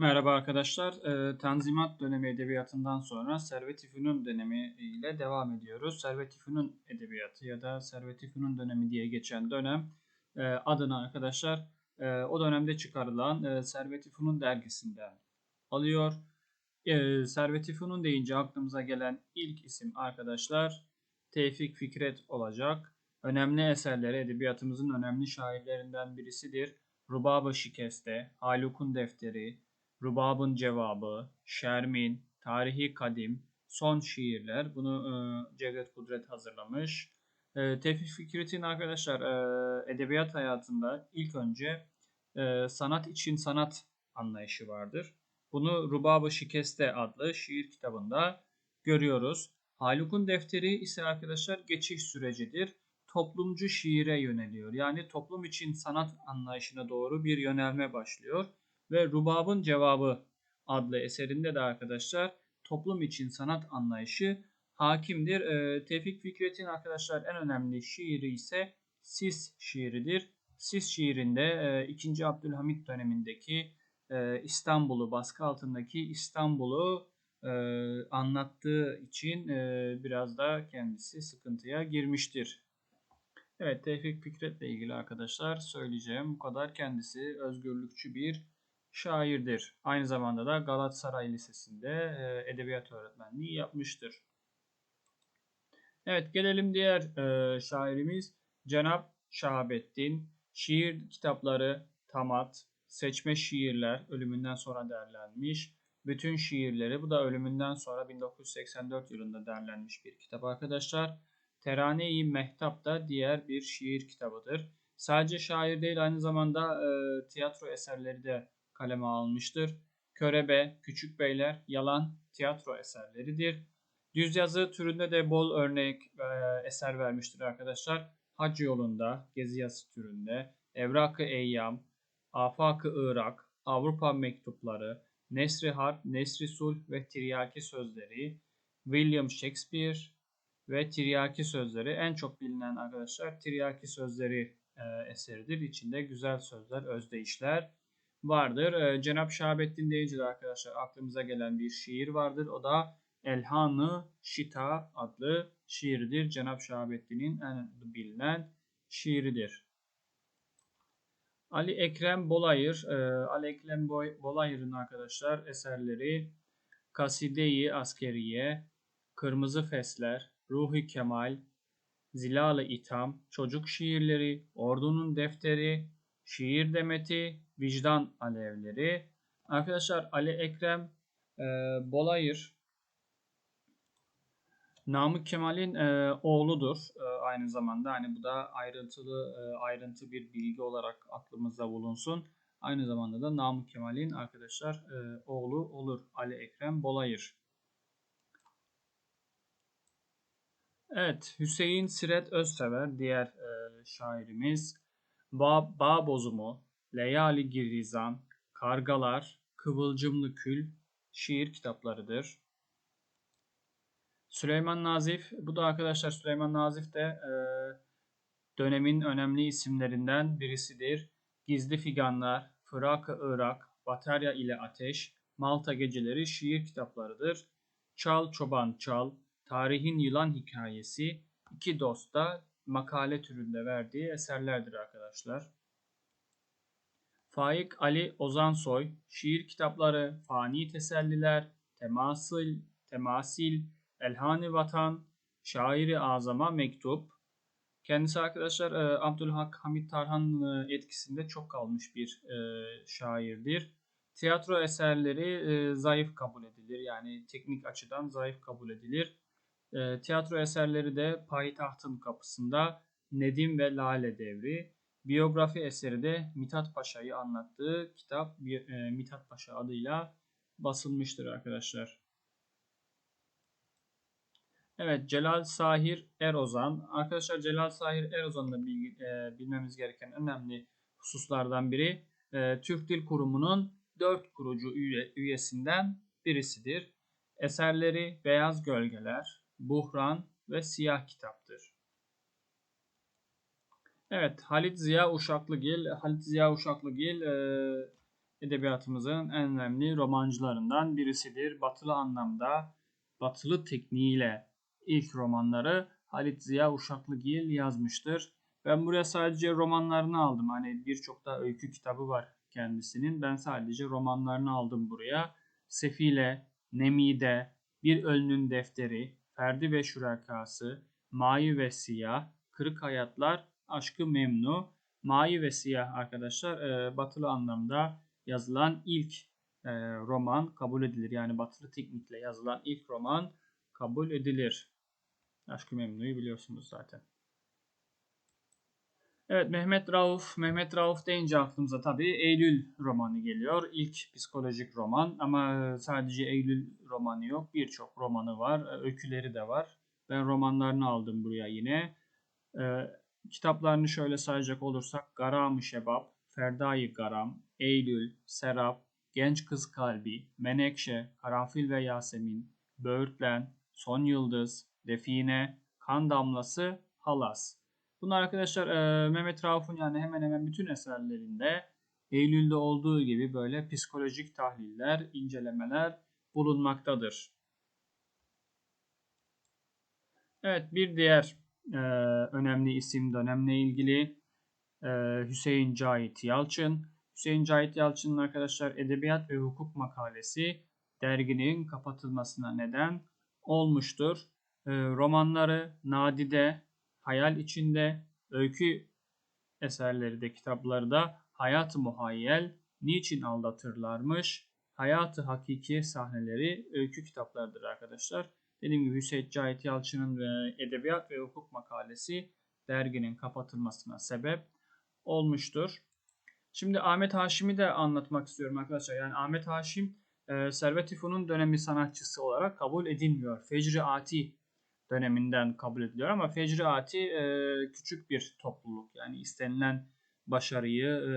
Merhaba arkadaşlar. Ee, Tanzimat dönemi edebiyatından sonra Servet-i Fünun dönemi ile devam ediyoruz. Servet-i Fünun edebiyatı ya da Servet-i Fünun dönemi diye geçen dönem e, adını arkadaşlar e, o dönemde çıkarılan e, Servet-i Fünun dergisinden alıyor. Servet-i Fünun deyince aklımıza gelen ilk isim arkadaşlar Tevfik Fikret olacak. Önemli eserleri edebiyatımızın önemli şairlerinden birisidir. Rubab-ı Şikeste, Haluk'un Defteri, Rubab'ın Cevabı, Şermin, Tarihi Kadim, Son Şiirler. Bunu e, Cevdet Kudret hazırlamış. E, Tevfik Fikret'in arkadaşlar e, edebiyat hayatında ilk önce e, sanat için sanat anlayışı vardır. Bunu Rubab-ı Şikeste adlı şiir kitabında görüyoruz. Haluk'un defteri ise arkadaşlar geçiş sürecidir. Toplumcu şiire yöneliyor. Yani toplum için sanat anlayışına doğru bir yönelme başlıyor. Ve Rubab'ın Cevabı adlı eserinde de arkadaşlar toplum için sanat anlayışı hakimdir. E, Tevfik Fikret'in arkadaşlar en önemli şiiri ise Sis şiiridir. Sis şiirinde e, 2. Abdülhamit dönemindeki e, İstanbul'u, baskı altındaki İstanbul'u e, anlattığı için e, biraz da kendisi sıkıntıya girmiştir. Evet Tevfik Fikret'le ilgili arkadaşlar söyleyeceğim bu kadar. Kendisi özgürlükçü bir şairdir. Aynı zamanda da Galatasaray Lisesi'nde e, edebiyat öğretmenliği yapmıştır. Evet gelelim diğer e, şairimiz Cenap Şahabettin. Şiir kitapları Tamat, Seçme Şiirler ölümünden sonra derlenmiş. Bütün şiirleri bu da ölümünden sonra 1984 yılında derlenmiş bir kitap arkadaşlar. Terane-i Mehtap da diğer bir şiir kitabıdır. Sadece şair değil aynı zamanda e, tiyatro eserleri de kaleme almıştır. Körebe, Küçük Beyler, Yalan tiyatro eserleridir. Düz yazı türünde de bol örnek e, eser vermiştir arkadaşlar. Hac yolunda, gezi yazı türünde, Evrak-ı Eyyam, Afak-ı Irak, Avrupa mektupları, Nesri Harp, Nesri Sulh ve Tiryaki sözleri, William Shakespeare ve Tiryaki sözleri en çok bilinen arkadaşlar Tiryaki sözleri e, eseridir. İçinde güzel sözler, özdeyişler vardır. E, Cenab Şahabettin deyince de arkadaşlar aklımıza gelen bir şiir vardır. O da Elhanı Şita adlı şiiridir. Cenab Şahabettin'in en bilinen şiiridir. Ali Ekrem Bolayır, e, Ali Ekrem Bolayır'ın arkadaşlar eserleri Kaside-i Askeriye, Kırmızı Fesler, Ruhi Kemal, Zilal-ı İtham, Çocuk Şiirleri, Ordunun Defteri, Şiir Demeti, Vicdan Alevleri. Arkadaşlar Ali Ekrem e, Bolayır Namık Kemal'in e, oğludur e, aynı zamanda. Hani bu da ayrıntılı e, ayrıntı bir bilgi olarak aklımızda bulunsun. Aynı zamanda da Namık Kemal'in arkadaşlar e, oğlu olur Ali Ekrem Bolayır. Evet Hüseyin Siret Özsever diğer e, şairimiz. Ba, Bağ Bozumu, Leyali Girizan, Kargalar, Kıvılcımlı Kül şiir kitaplarıdır. Süleyman Nazif, bu da arkadaşlar Süleyman Nazif de e, dönemin önemli isimlerinden birisidir. Gizli Figanlar, Fırak-ı Irak, Batarya ile Ateş, Malta Geceleri şiir kitaplarıdır. Çal Çoban Çal, Tarihin Yılan Hikayesi, İki Dost'ta makale türünde verdiği eserlerdir arkadaşlar. Faik Ali Ozansoy, şiir kitapları Fani Teselliler, Temasil, Temasil, Elhani Vatan, Şairi Azama Mektup. Kendisi arkadaşlar e, Abdülhak Hamit Tarhan'ın e, etkisinde çok kalmış bir e, şairdir. Tiyatro eserleri zayıf kabul edilir. Yani teknik açıdan zayıf kabul edilir. Tiyatro eserleri de Payitahtın Kapısında Nedim ve Lale Devri. Biyografi eseri de Mithat Paşa'yı anlattığı kitap Mithat Paşa adıyla basılmıştır arkadaşlar. Evet Celal Sahir Erozan. Arkadaşlar Celal Sahir Erozan'da e, bilmemiz gereken önemli hususlardan biri e, Türk Dil Kurumu'nun dört kurucu üye, üyesinden birisidir. Eserleri Beyaz Gölgeler, Buhran ve Siyah Kitaptır. Evet Halit Ziya Uşaklıgil. Halit Ziya Uşaklıgil e, edebiyatımızın en önemli romancılarından birisidir. Batılı anlamda, batılı tekniğiyle ilk romanları Halit Ziya Uşaklıgil yazmıştır. Ben buraya sadece romanlarını aldım. Hani birçok da öykü kitabı var kendisinin. Ben sadece romanlarını aldım buraya. Sefile, Nemide, Bir Ölünün Defteri, Ferdi ve Şurakası, Mavi ve Siyah, Kırık Hayatlar, Aşkı Memnu. Mavi ve Siyah arkadaşlar e, batılı anlamda yazılan ilk e, roman kabul edilir. Yani batılı teknikle yazılan ilk roman kabul edilir. Aşkı Memnu'yu biliyorsunuz zaten. Evet Mehmet Rauf. Mehmet Rauf deyince aklımıza tabii Eylül romanı geliyor. İlk psikolojik roman ama sadece Eylül romanı yok. Birçok romanı var. Öyküleri de var. Ben romanlarını aldım buraya yine. Kitaplarını şöyle sayacak olursak Garam-ı Şebap, Ferdai Garam, Eylül, Serap, Genç Kız Kalbi, Menekşe, Karanfil ve Yasemin, Böğürtlen, Son Yıldız, Define, Kan Damlası, Halas. Bunlar arkadaşlar e, Mehmet Rauf'un yani hemen hemen bütün eserlerinde Eylül'de olduğu gibi böyle psikolojik tahliller, incelemeler bulunmaktadır. Evet bir diğer e, önemli isim dönemle ilgili e, Hüseyin Cahit Yalçın. Hüseyin Cahit Yalçın'ın arkadaşlar Edebiyat ve Hukuk makalesi derginin kapatılmasına neden olmuştur. E, romanları Nadide, Hayal içinde, öykü eserleri de kitapları da hayat-ı muhayyel, niçin aldatırlarmış, hayatı hakiki sahneleri öykü kitaplarıdır arkadaşlar. Dediğim gibi Hüseyin Cahit Yalçın'ın Edebiyat ve Hukuk makalesi derginin kapatılmasına sebep olmuştur. Şimdi Ahmet Haşim'i de anlatmak istiyorum arkadaşlar. Yani Ahmet Haşim e, Servet İfun'un dönemi sanatçısı olarak kabul edilmiyor. Fecri Ati döneminden kabul ediliyor ama Fecri Ati e, küçük bir topluluk. Yani istenilen başarıyı e,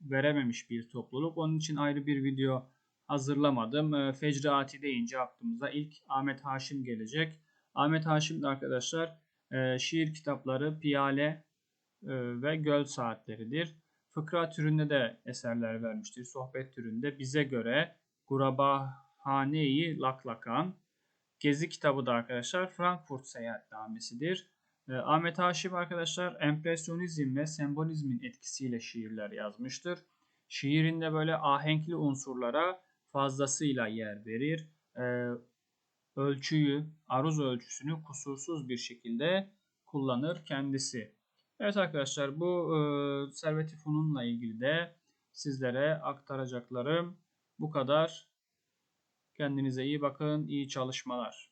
verememiş bir topluluk. Onun için ayrı bir video hazırlamadım. E, Fecri Ati deyince aklımıza ilk Ahmet Haşim gelecek. Ahmet Haşim de arkadaşlar e, şiir kitapları Piyale e, ve Göl Saatleridir. Fıkra türünde de eserler vermiştir. Sohbet türünde bize göre Gurabahane-i Laklakan, Gezi kitabı da arkadaşlar Frankfurt seyahatnamesidir. E, Ahmet Haşim arkadaşlar empresyonizm ve sembolizmin etkisiyle şiirler yazmıştır. Şiirinde böyle ahenkli unsurlara fazlasıyla yer verir. E, ölçüyü, aruz ölçüsünü kusursuz bir şekilde kullanır kendisi. Evet arkadaşlar bu e, Servet-i Funun'la ilgili de sizlere aktaracaklarım bu kadar. Kendinize iyi bakın, iyi çalışmalar.